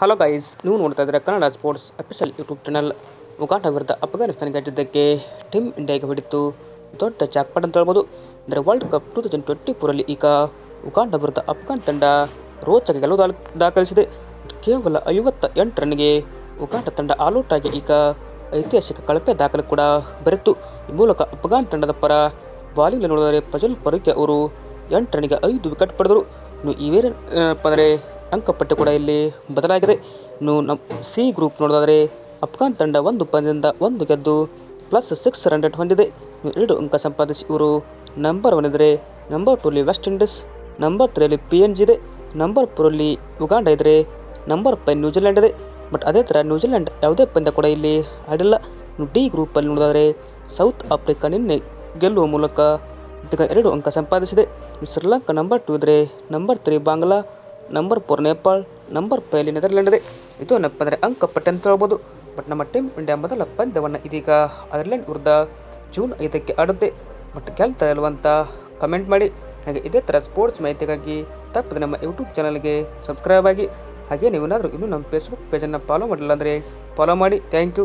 Hello guys ನೀವು ನೋಡ್ತಾ ಇದ್ದೀರಾ Kannada sports official YouTube channel ಮುಖಾಟ ವಿರುದ್ಧ ಅಫ್ಘಾನಿಸ್ತಾನ ಗೆದ್ದಿದ್ದಕ್ಕೆ ಟೀಮ್ ಇಂಡಿಯಾಗೆ ಹೊಡಿತು. ದೊಡ್ಡ ಜಾಕ್ಪಾಟ್ ಅಂತ ಹೇಳ್ಬೋದು. ಅಂದರೆ world cup two thousand twenty ಫೋರಲ್ಲಿ ಈಗ ಉಗಾಂಡ ವಿರುದ್ಧ ಅಫ್ಘಾನ್ ತಂಡ ರೋಚಕ ಗೆಲುವು ದಾಖಲಿಸಿದೆ. ಕೇವಲ ಐವತ್ತ ಎಂಟು ರನ್ಗೆ ಉಗಾಂಡ ತಂಡ ಆಲ್ಔಟ್ ಆಗಿ ಈಗ ಐತಿಹಾಸಿಕ ಕಳಪೆ ದಾಖಲೆ ಕೂಡ ಬರೆತು. ಈ ಮೂಲಕ ಅಫ್ಘಾನ್ ತಂಡದ ಪರ ಬಾಲಿಂಗ್ ನೋಡಿದರೆ ಫಜಲ್ ಫರೂಕಿ ಅವರು ಎಂಟು ರನ್ಗೆ ಐದು ವಿಕೆಟ್ ಪಡೆದರು. ಇನ್ನು ಏನಪ್ಪ ಅಂದರೆ ಅಂಕಪಟ್ಟಿ ಕೂಡ ಇಲ್ಲಿ ಬದಲಾಗಿದೆ. ಇನ್ನು ನಮ್ಮ ಸಿ ಗ್ರೂಪ್ ನೋಡೋದಾದರೆ ಅಫ್ಘಾನ್ ತಂಡ ಒಂದು ಪಂದ್ಯದಿಂದ ಒಂದು ಗೆದ್ದು ಪ್ಲಸ್ ಸಿಕ್ಸ್ ರೇಟ್ ಹೊಂದಿದೆ. ಎರಡು ಅಂಕ ಸಂಪಾದಿಸಿ ಇವರು ನಂಬರ್ ಒನ್ ಇದ್ದರೆ ನಂಬರ್ ಟೂಲಿ ವೆಸ್ಟ್ ಇಂಡೀಸ್ ನಂಬರ್ ತ್ರೀಯಲ್ಲಿ ಪಿ ಎನ್ ಜಿ ಇದೆ. ನಂಬರ್ ಫೋರಲ್ಲಿ ಉಗಾಂಡ ಇದ್ದರೆ ನಂಬರ್ ಫೈ ನ್ಯೂಜಿಲೆಂಡ್ ಇದೆ. ಬಟ್ ಅದೇ ಥರ ನ್ಯೂಜಿಲೆಂಡ್ ಯಾವುದೇ ಪಂದ್ಯ ಕೂಡ ಇಲ್ಲಿ ಆಡಿಲ್ಲ. ಡಿ ಗ್ರೂಪಲ್ಲಿ ನೋಡಿದರೆ ಸೌತ್ ಆಫ್ರಿಕಾ ನಿನ್ನೆ ಗೆಲ್ಲುವ ಮೂಲಕ ಎರಡು ಅಂಕ ಸಂಪಾದಿಸಿದೆ. ಶ್ರೀಲಂಕಾ ನಂಬರ್ ಟು ಇದ್ದರೆ number three Bangla number four Nepal, number five Netherland ಇದೆ ಇದು ಅಂಕ ಪಟ್ಟೆ ಅಂತ ಹೇಳ್ಬೋದು. ಬಟ್ ನಮ್ಮ ಟೀಮ್ ಇಂಡಿಯಾ ಮೊದಲ ಪಂದ್ಯವನ್ನು ಇದೀಗ ಐರ್ಲೆಂಡ್ ವಿರುದ್ಧ ಜೂನ್ ಐದಕ್ಕೆ ಆಡುತ್ತೆ. ಬಟ್ ಗೆಲ್ತಾ ಇಲ್ವಂತ ಕಮೆಂಟ್ ಮಾಡಿ. ಹಾಗೆ ಇದೇ ಥರ ಸ್ಪೋರ್ಟ್ಸ್ ಮಾಹಿತಿಗಾಗಿ ತಪ್ಪದೆ ನಮ್ಮ ಯೂಟ್ಯೂಬ್ ಚಾನಲ್ಗೆ ಸಬ್ಸ್ಕ್ರೈಬ್ ಆಗಿ. ಹಾಗೆ ನೀವೇನಾದರೂ ಇನ್ನೂ ನಮ್ಮ ಫೇಸ್ಬುಕ್ ಪೇಜನ್ನು ಫಾಲೋ ಮಾಡಿಲ್ಲ ಅಂದರೆ ಫಾಲೋ ಮಾಡಿ. Thank you